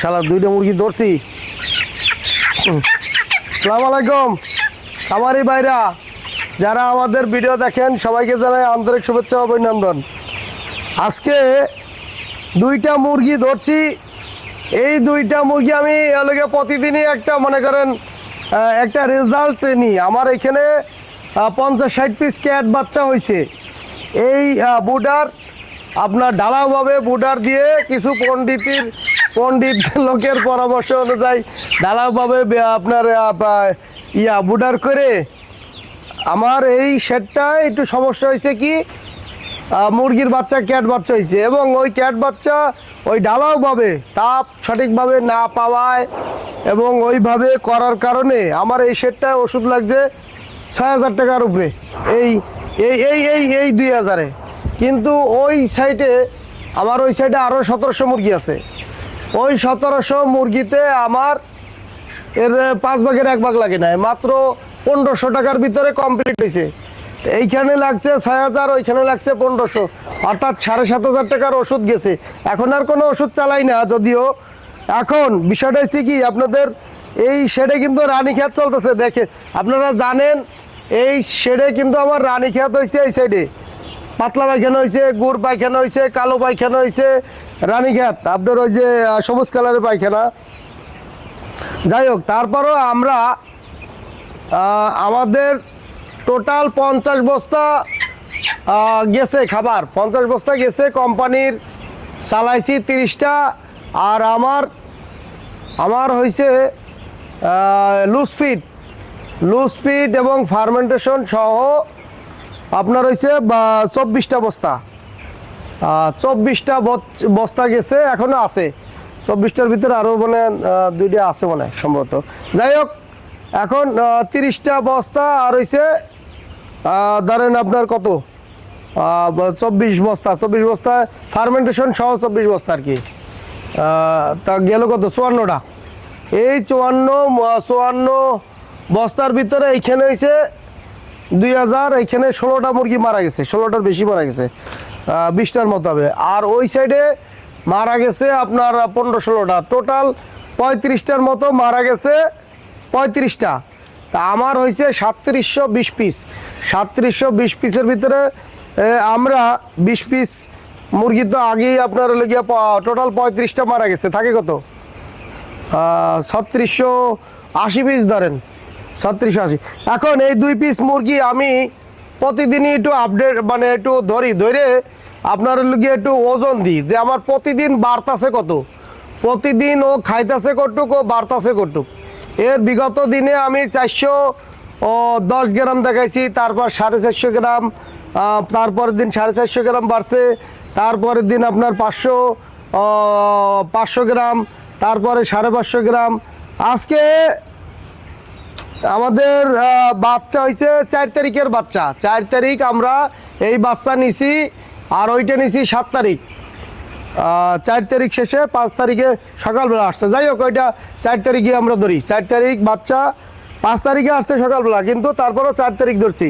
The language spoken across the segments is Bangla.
শালা দুইটা মুরগি ধরছি। সালাম আলাইকুম। আমারই ভাইরা, যারা আমাদের ভিডিও দেখেন, সবাইকে জানাই আন্তরিক শুভেচ্ছা অভিনন্দন। আজকে দুইটা মুরগি ধরছি। এই দুইটা মুরগি আমি এলাকে প্রতিদিনই একটা, মনে করেন একটা রেজাল্ট নিই। আমার এখানে পঞ্চাশ ষাট পিস ক্যাট বাচ্চা হয়েছে এই বুডার, আপনার ঢালাওভাবে বুডার দিয়ে কিছু পণ্ডিতের পণ্ডিত লোকের পরামর্শ অনুযায়ী ঢালাওভাবে আপনার ইয়া, বুডার করে আমার এই শেডটা একটু সমস্যা হয়েছে কি মুরগির বাচ্চা, ক্যাট বাচ্চা হয়েছে এবং ওই ক্যাট বাচ্চা ওই ঢালাওভাবে তাপ সঠিকভাবে না পাওয়ায় এবং ওইভাবে করার কারণে আমার এই শেডটায় ওষুধ লাগছে ছয় হাজার টাকার উপরে। এই এই এই এই এই দুই হাজারে। কিন্তু ওই সাইডে আমার ওই সাইডে আরও সতেরোশো মুরগি আছে। ওই সতেরোশো মুরগিতে আমার এর পাঁচ ভাগের এক ভাগ লাগে নাই, মাত্র পনেরোশো টাকার ভিতরে কমপ্লিট হয়েছে এইখানে লাগছে ছয় হাজার, ওইখানে লাগছে পনেরোশো। অর্থাৎ সাড়ে সাত হাজার টাকার ওষুধ গেছে। এখন আর কোনো ওষুধ চালাই না, যদিও এখন বিষয়টা হচ্ছে কি, আপনাদের এই শেডে কিন্তু রানী খেত চলতেছে, দেখে। আপনারা জানেন, এই শেডে কিন্তু আমার রানী খেত হয়েছে এই সাইডে পাতলা পায়খানা হয়েছে গুড় পায়খানা হয়েছে কালো পায়খানা হয়েছে রানী খেত আপনার ওই যে সবুজ কালারের পায়খানা। যাই হোক, তারপরও আমরা আমাদের টোটাল পঞ্চাশ বস্তা গেছে খাবার। পঞ্চাশ বস্তা গেছে, কোম্পানির চালাইছি তিরিশটা। আর আমার আমার হয়েছে লুজ ফিট লুজ ফিট এবং ফার্মেন্টেশন সহ আপনার হয়েছে চব্বিশটা বস্তা। চব্বিশটা বস্তা গেছে, এখনও আছে। চব্বিশটার ভিতরে আরও মানে দুইটা আছে মনে সম্ভবত। যাই হোক, এখন তিরিশটা বস্তা, আর হয়েছে ধরেন আপনার কত? চব্বিশ বস্তা চব্বিশ বস্তা ফার্মেন্টেশন সহ চব্বিশ বস্তা আর কি। তা গেল কত? চুয়ান্নটা। এই চুয়ান্ন চুয়ান্ন বস্তার ভিতরে এইখানে হয়েছে দুই হাজার, এইখানে ষোলোটা মুরগি মারা গেছে, ষোলোটার বেশি মারা গেছে। বিশটার মতো হবে। আর ওই সাইডে মারা গেছে আপনার পনেরো ষোলোটা। টোটাল পঁয়ত্রিশটার মতো মারা গেছে পঁয়ত্রিশটা। তা আমার হয়েছে সাতত্রিশশো বিশ পিস সাতত্রিশশো বিশ পিসের ভিতরে আমরা বিশ পিস মুরগি তো আগেই আপনার লেগে টোটাল পঁয়ত্রিশটা মারা গেছে। থাকে কত? ছত্রিশশো আশি পিস ধরেন। ছত্রিশশো আশি। এখন এই দুই পিস মুরগি আমি প্রতিদিনই একটু আপডেট মানে একটু ধরি। ধরে আপনার লিগে একটু ওজন দিই যে আমার প্রতিদিন বাড়তাছে কত? প্রতিদিন ও খাইতাছে কটুক ও বাড়তাছে কটুক এর বিগত দিনে আমি চারশো ও দশ গ্রাম দেখাইছি, তারপর সাড়ে চারশো গ্রাম তারপরের দিন সাড়ে চারশো গ্রাম বাড়ছে, তারপরের দিন আপনার পাঁচশো পাঁচশো গ্রাম, তারপরে সাড়ে পাঁচশো গ্রাম। আজকে আমাদের বাচ্চা হয়েছে চার তারিখের বাচ্চা। চার তারিখ আমরা এই বাচ্চা নিছি আর ওইটা নিছি সাত তারিখ। চার তারিখ শেষে পাঁচ তারিখে সকালবেলা আসছে। যাই হোক, ওইটা চার তারিখে আমরা ধরি। চার তারিখ বাচ্চা, পাঁচ তারিখে আসছে সকালবেলা, কিন্তু তারপরেও চার তারিখ ধরছি।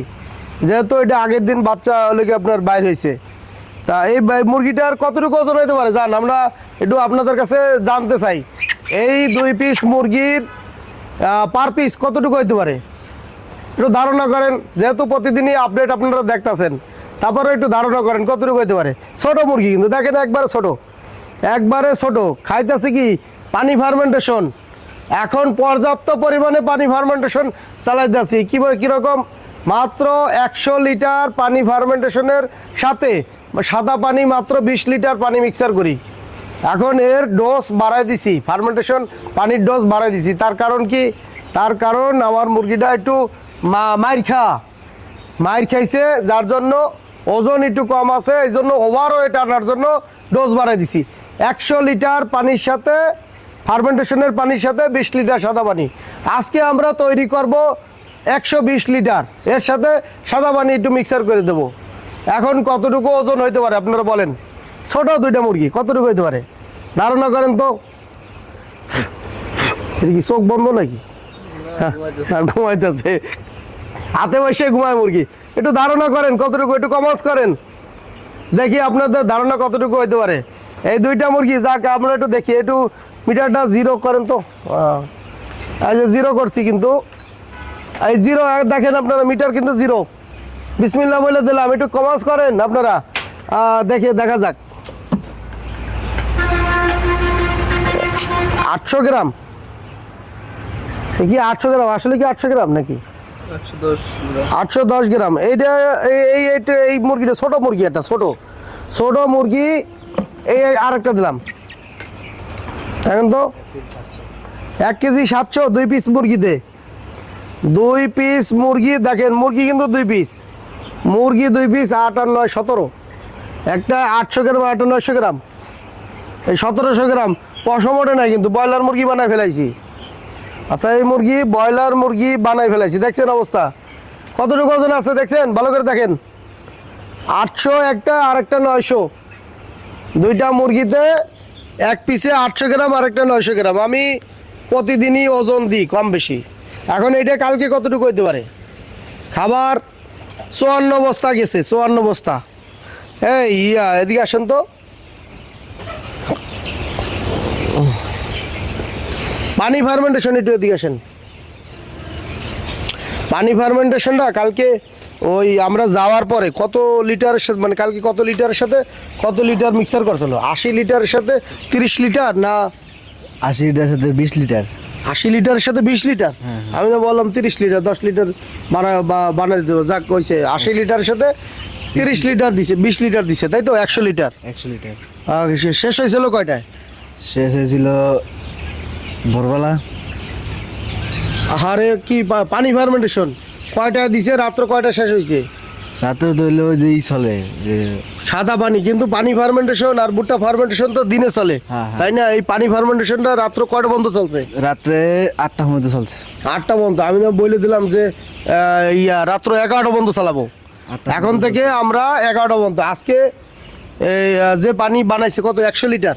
যেহেতু এটা আগের দিন বাচ্চা কি আপনার বাইর হয়েছে। তা এই মুরগিটার কতটুকু ওজন হইতে পারে? জান, আমরা একটু আপনাদের কাছে জানতে চাই। এই দুই পিস মুরগির পার পিস কতটুকু হইতে পারে? একটু ধারণা করেন। যেহেতু প্রতিদিনই আপডেট আপনারা দেখতাছেন। তারপরে একটু ধারণা করেন, কতটুকু হইতে পারে? ছোট মুরগি কিন্তু, দেখেন একবারে ছোট। একবারে ছোট, খাইতেছে কি? পানি ফার্মেন্টেশন। এখন পর্যাপ্ত পরিমাণে পানি ফার্মেন্টেশন চালাইতেছি। কী কীরকম মাত্র একশো লিটার পানি ফার্মেন্টেশনের সাথে সাদা পানি মাত্র বিশ লিটার পানি মিক্সার করি। এখন এর ডোজ বাড়াই দিছি, ফার্মেন্টেশন পানির ডোজ বাড়াই দিছি। তার কারণ কি? তার কারণ আমার মুরগিটা একটু মা মাইর খা। মাইর খাইছে, যার জন্য ওজন একটু কম আছে এই জন্য ওভার ওয়েট আনার জন্য ডোজ বাড়াই দিছি। একশো লিটার পানির সাথে ফার্মেন্টেশনের পানির সাথে বিশ লিটার সাদা পানি। আজকে আমরা তৈরি করব একশো বিশ লিটার এর সাথে সাদা পানি একটু মিক্সার করে দেবো। এখন কতটুকু ওজন হইতে পারে আপনারা বলেন। ছোট দুইটা মুরগি কতটুকু হইতে পারে? ধারণা করেন তো। এটা কি চোখ বন্ধ নাকি? হ্যাঁ, ঘুমাইতেছে। হাতে বসে ঘুমায় মুরগি। একটু ধারণা করেন, কতটুকু একটু কমাস করেন। দেখি আপনাদের ধারণা কতটুকু হইতে পারে। এই দুইটা মুরগি যাক, আমরা একটু দেখি, একটু মিটারটা জিরো করেন তো। এই জিরো করছি কিন্তু। এই জিরো দেখেন আপনারা মিটার কিন্তু জিরো বিসমিল্লা বলে দিলাম, একটু কমার্স করেন আপনারা। দেখে দেখা যাক। আটশো গ্রাম। কি আটশো গ্রাম? আসলে কি আটশো গ্রাম নাকি? আটশো দশ গ্রাম। এইটা এই- এই এই মুরগিটা ছোট মুরগি একটা, ছোট। ছোট মুরগি, এই আরেকটা দিলাম। এখন তো। এক কেজি সাতশো, দুই পিস মুরগিতে। দুই পিস মুরগি, দেখেন, মুরগি কিন্তু দুই পিস। মুরগি দুই পিস, আট আর নয়, সতেরো। একটা আটশো গ্রাম, আট নয়শো গ্রাম। এই সতেরোশো গ্রাম। পশম ওঠে নাই কিন্তু, ব্রয়লার মুরগি বানায় ফেলাইছি। আচ্ছা এই মুরগি, ব্রয়লার মুরগি বানাই ফেলাইছি। দেখছেন অবস্থা? কতটুকু ওজন আছে দেখছেন? ভালো করে দেখেন। আটশো একটা আর একটা নয়শো। দুইটা মুরগিতে এক পিসে আটশো গ্রাম আর একটা নয়শো গ্রাম। আমি প্রতিদিনই ওজন দিই কম বেশি। এখন এইটা কালকে কতটুকু হইতে পারে? খাবার চুয়ান্ন বস্তা গেছে, চুয়ান্ন বস্তা। হ্যাঁ ইয়া, এদিকে আসেন তো। পানি ফার্মেন্টেশন একটু এদিকে আসেন। পানি ফার্মেন্টেশনটা কালকে ওই আমরা যাওয়ার পরে কত লিটারের সাথে মানে কালকে কত লিটারের সাথে কত লিটার মিক্সার করছিল? আশি লিটারের সাথে তিরিশ লিটার না আশি লিটারের সাথে বিশ লিটার। আশি লিটারের সাথে বিশ লিটার? আমি তো বললাম তিরিশ লিটার দশ লিটার বানা বা- বানাই দেবো যাক কইছে আশি লিটারের সাথে তিরিশ লিটার দিছে বিশ লিটার দিছে তাই তো? একশো লিটার। একশো লিটার। শেষ হয়েছিল কয়টায়? শেষ হয়েছিল ভোরবেলা। আহারে কি পা- পানি ফার্মেন্টেশন কয়টায় দিছে? রাত্র কয়টা শেষ হয়েছে রাতে ধরলে ওই যেই চলে যে সাদা পানি কিন্তু পানি ফার্মেন্টেশন আর ভুট্টা ফার্মেন্টেশন তো দিনে চলে। হ্যাঁ, হ্যাঁ। তাই না? এই পানি ফার্মেন্টেশনটা রাত্র কয়টা বন্ধ চলছে? রাত্রে আটটার মধ্যে চলছে। আটটা বন্ধ আমি তো বলে দিলাম যে আহ, ইয়া রাত্র এগারোটা বন্ধ চালাবো। আটটা এখন থেকে আমরা এগারোটা বন্ধ আজকে এই আহ, যে পানি বানাইছে কত? একশো লিটার।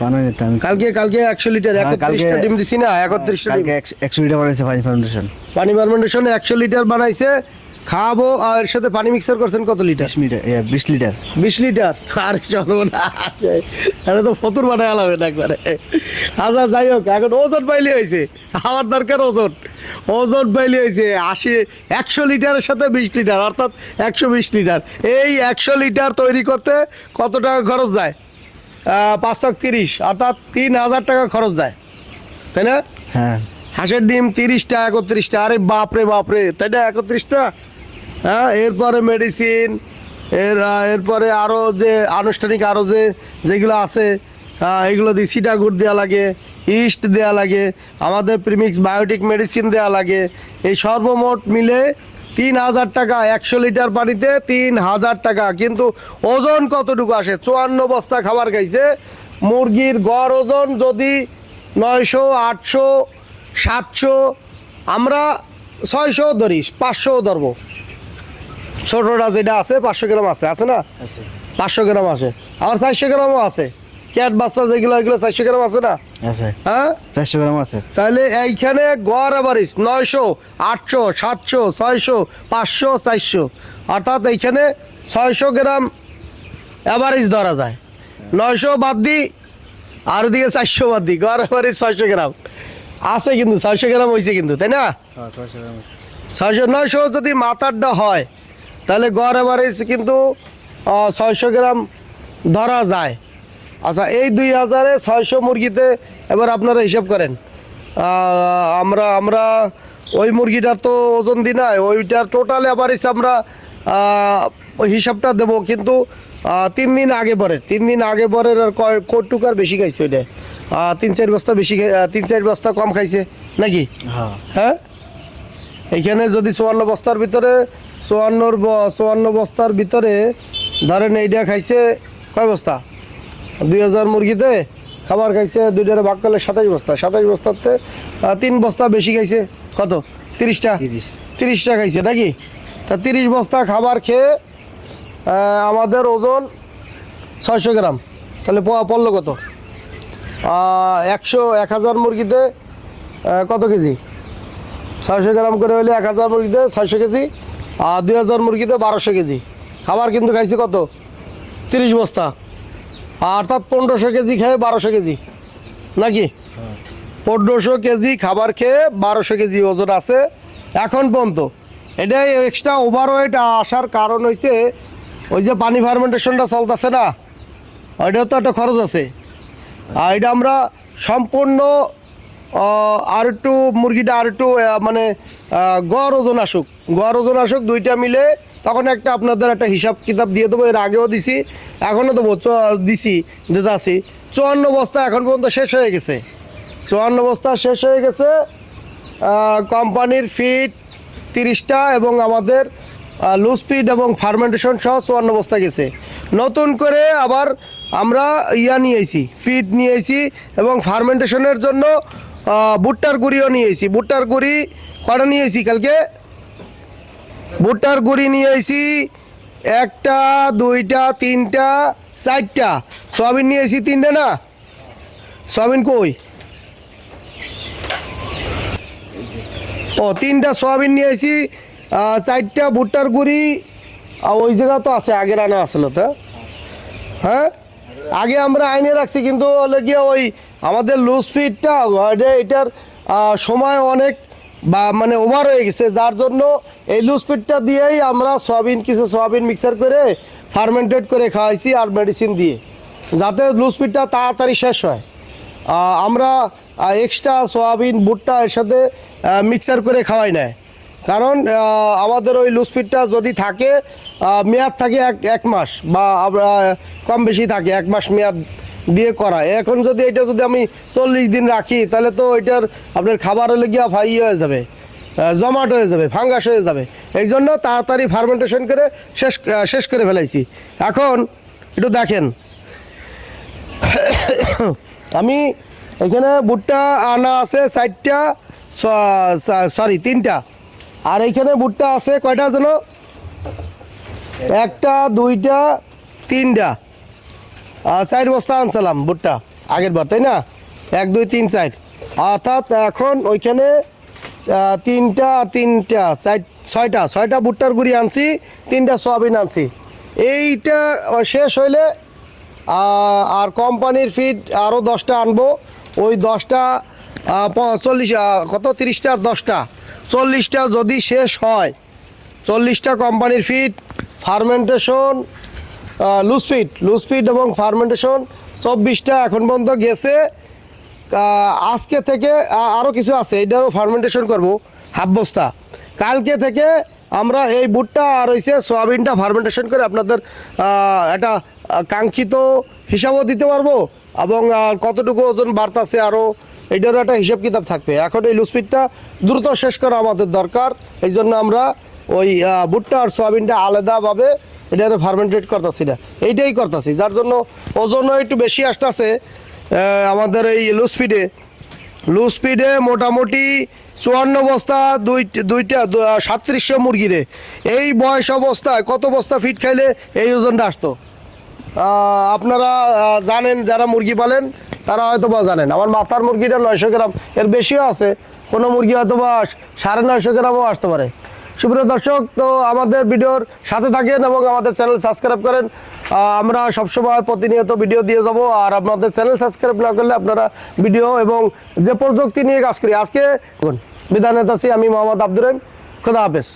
বানাই যেতে আমি কালকে কালকে একশো লিটার হ্যাঁ, একত্রিশটা ডিম দিছি না একত্রিশটা ডিম। একশো- লিটার বানাইছে পানি ফাউন্ডেশন। পানি ফার্মেন্টেশন একশো লিটার বানাইছে খাওয়াবো আর এর সাথে পানি মিক্সার করছেন কত লিটার? বিশ মিটার বিশ লিটার। বিশ লিটার? আর চলো না এটা তো ফতুর বানায় আলাবে না একবারে। আচ্ছা যাই হোক এখন ওজন পাইলে হয়েছে আমার দরকার ওজন। ওজন পাইলে হয়েছে আশি একশো লিটারের সাথে বিশ লিটার অর্থাৎ একশো বিশ লিটার। এই একশো লিটার তৈরি করতে কত টাকা খরচ যায়? পাঁচশো তিরিশ অর্থাৎ তিন হাজার টাকা খরচ যায়। তাই না? হ্যাঁ। হাঁসের ডিম তিরিশটা একত্রিশটা। আরে বাপরে বাপরে তাই না? একত্রিশটা? হ্যাঁ এরপরে মেডিসিন এর এরপরে আরও যে আনুষ্ঠানিক আরও যে যেগুলো আছে এগুলো দিয়ে সিটাগুড দেওয়া লাগে ইস্ট দেওয়া লাগে আমাদের প্রিমিক্স বায়োটিক মেডিসিন দেওয়া লাগে এই সর্বমোট মিলে তিন হাজার টাকা একশো লিটার পানিতে তিন হাজার টাকা। কিন্তু ওজন কতটুকু আসে? চুয়ান্ন বস্তা খাবার খাইছে। মুরগির গড় ওজন যদি নয়শো আটশো সাতশো আমরা ছয়শো ধরিস পাঁচশো ধরবো। ছোটোটা যেটা আছে পাঁচশো গ্রাম আছে আছে না? পাঁচশো গ্রাম আছে আবার চারশো গ্রামও আছে। ক্যাট বাচ্চা যেগুলো এগুলো চারশো গ্রাম আছে না? আছে। হ্যাঁ? চারশো গ্রাম আছে। তাহলে এইখানে গড় আবারিস নয়শো আটশো সাতশো ছয়শো পাঁচশো চারশো। অর্থাৎ এইখানে ছয়শো গ্রাম অ্যাভারেজ ধরা যায়। নয়শো বাদ দিই আর ওদিকে চারশো বাদ দিই গড় ছয়শো গ্রাম। আছে কিন্তু ছয়শো গ্রাম হয়েছে কিন্তু তাই না? হ্যাঁ ছয়শো নয়শো যদি মাথারটা হয় তাহলে গড় এভারেজ কিন্তু ছয়শো গ্রাম ধরা যায়। আচ্ছা এই দুই হাজারে ছয়শো মুরগিতে এবার আপনারা হিসাব করেন। আমরা আমরা ওই মুরগিটার তো ওজন দিই নাই ওইটার টোটাল এভারেজ আমরা ওই হিসাবটা দেবো কিন্তু তিন দিন আগে পরের তিন দিন আগে পরের আর আর বেশি খাইছে ওইটা? তিন চার বস্তা বেশি খাই- তিন চার বস্তা কম খাইছে নাকি? হ্যাঁ। হ্যাঁ? এইখানে যদি চুয়ান্ন বস্তার ভিতরে চুয়ান্নর চুয়ান্ন বস্তার ভিতরে ধরেন এইটা খাইছে কয় বস্তা? দুই হাজার মুরগিতে খাবার খাইছে দুইটারে ভাগ করলে সাতাশ বস্তা। সাতাশ বস্তাতে তিন বস্তা বেশি খাইছে। কত? তিরিশটা? তিরিশ। তিরিশটা খাইছে নাকি? তা তিরিশ বস্তা খাবার খেয়ে আমাদের ওজন ছয়শো গ্রাম। তাহলে প- পড়ল কত? একশো এক হাজার মুরগিতে কত কেজি? ছয়শো গ্রাম করে হলে এক হাজার মুরগিতে ছয়শো কেজি আর দুই হাজার মুরগিতে বারোশো কেজি। খাবার কিন্তু খাইছে কত? তিরিশ বস্তা। অর্থাৎ পনেরোশো কেজি খেয়ে বারোশো কেজি। নাকি? পনেরোশো কেজি খাবার খেয়ে বারোশো কেজি ওজন আছে। এখন পর্যন্ত এটাই এক্সট্রা ওভারওয়েট আসার কারণ হয়েছে ওই যে পানি ফার্মেন্টেশনটা চলতেছে না। ওইটাও তো একটা খরচ আছে। আর এটা আমরা সম্পূর্ণ আর একটু মুরগিটা আর একটু মানে গড় ওজন আসুক। গড় ওজন আসুক, দুইটা মিলে তখন একটা আপনাদের একটা হিসাব কিতাব দিয়ে দেবো, এর আগেও দিছি, এখনও দেবো দিছি দিতে আছি চুয়ান্ন বস্তা এখন পর্যন্ত শেষ হয়ে গেছে। চুয়ান্ন বস্তা শেষ হয়ে গেছে কোম্পানির ফিট তিরিশটা এবং আমাদের লুজ ফিড এবং ফার্মেন্টেশন সহ চুয়ান্ন বস্তা গেছে। নতুন করে আবার আমরা ইয়া নিয়েছি ফিড নিয়েছি এবং ফার্মেন্টেশনের জন্য ভুট্টার গুঁড়িও নিয়েছি ভুট্টার গুঁড়ি কটা নিয়ে নিয়েছি কালকে? ভুট্টার গুঁড়ি নিয়েছি একটা দুইটা তিনটা চারটা। সয়াবিন নিয়েছি তিনটে না? সয়াবিন কই? ও তিনটা সয়াবিন নিয়ে এসি আহ, চারটা ভুট্টার গুঁড়ি। আর ওই জায়গা তো আছে আগের আনা আসলো তো? হ্যাঁ? আগে আমরা আইনে রাখছি কিন্তু হলে গিয়ে ওই আমাদের লুজ ফিটটা এটার সময় অনেক বা মানে ওভার হয়ে গেছে। যার জন্য এই লুজ ফিটটা দিয়েই আমরা সয়াবিন, কিছু সয়াবিন মিক্সার করে ফার্মেন্টেড করে খাওয়াইছি আর মেডিসিন দিয়ে। যাতে লুজ ফিটটা তাড়াতাড়ি শেষ হয়। আমরা এক্সট্রা সয়াবিন, ভুট্টা এর সাথে মিক্সার করে খাওয়াই না কারণ আমাদের ওই লুজফিটটা যদি থাকে মেয়াদ থাকে এক এক মাস বা আমরা কম বেশি থাকে, এক মাস মেয়াদ দিয়ে করা। এখন যদি এটা যদি আমি চল্লিশ দিন রাখি, তাহলে তো এটার আপনার খাবার হলে গিয়া ভাই হয়ে যাবে জমাট হয়ে যাবে, ফাঙ্গাস হয়ে যাবে। এই জন্য তাড়াতাড়ি ফার্মেন্টেশন করে শেষ শেষ করে ফেলাইছি। এখন একটু দেখেন। আমি এখানে ভুট্টা আনা আছে চারটা সরি তিনটা। আর এইখানে বুটটা আছে কয়টা যেন? একটা, দুইটা, তিনটা। চার বস্তা আনছিলাম ভুট্টা, আগের বার, তাই না? এক, দুই, তিন, চার। অর্থাৎ এখন ওইখানে তিনটা আর তিনটা, চার, ছয়টা ছয়টা ভুট্টার গুঁড়ি আনছি, তিনটা সোয়াবিন আনছি। এইটা শেষ হইলে আর কোম্পানির ফিড আরও দশটা আনব। ওই দশটা চল্লিশ কত? তিরিশটা আর দশটা। চল্লিশটা যদি শেষ হয়, চল্লিশটা কোম্পানির ফিড ফার্মেন্টেশন লুজ ফিড এবং ফার্মেন্টেশন চব্বিশটা এখন পর্যন্ত গেছে। আজকে থেকে আরও কিছু আছে, এটারও ফার্মেন্টেশন করব, হাফ বস্তা। কালকে থেকে আমরা এই বুটটা আর হইছে সোয়াবিনটা ফার্মেন্টেশন করে আপনাদের একটা কাঙ্ক্ষিত হিসাবও দিতে পারব এবং কতটুকু ওজন বাড়তাছে আরও এটারও একটা হিসাব কিতাব থাকবে। এখন এই লুসপিটটা দ্রুত শেষ করা আমাদের দরকার এই জন্য আমরা ওই ভুট্টা আর সোয়াবিনটা আলাদাভাবে এটারে ফার্মেন্টেড করতেছি না। এইটাই করতেছি, যার জন্য ওজনও একটু বেশি আসতেছে আমাদের এই লুজ ফিডে লুজ ফিডে মোটামুটি চুয়ান্ন বস্তা, দুই, দুইটা সাতত্রিশশো মুরগিরে এই বয়স অবস্থায় কত বস্তা ফিট খাইলে এই ওজনটা আসতো? আপনারা জানেন, যারা মুরগি পালেন, তারা হয়তো বা জানেন। আমার মাথার মুরগিটা নয়শো গ্রাম, এর বেশিও আছে। কোনো মুরগি হয়তো বা সাড়ে নয়শো গ্রামও আসতে পারে। সুপ্রিয় দর্শক তো আমাদের ভিডিওর সাথে থাকেন এবং আমাদের চ্যানেল সাবস্ক্রাইব করেন। আমরা সবসময় প্রতিনিয়ত ভিডিও দিয়ে যাব আর আপনাদের চ্যানেল সাবস্ক্রাইব না করলে আপনারা ভিডিও এবং যে প্রযুক্তি নিয়ে কাজ করি। আজকে বিধান নেতাছি আমি মোহাম্মদ আব্দুর খোদা হাফেজ।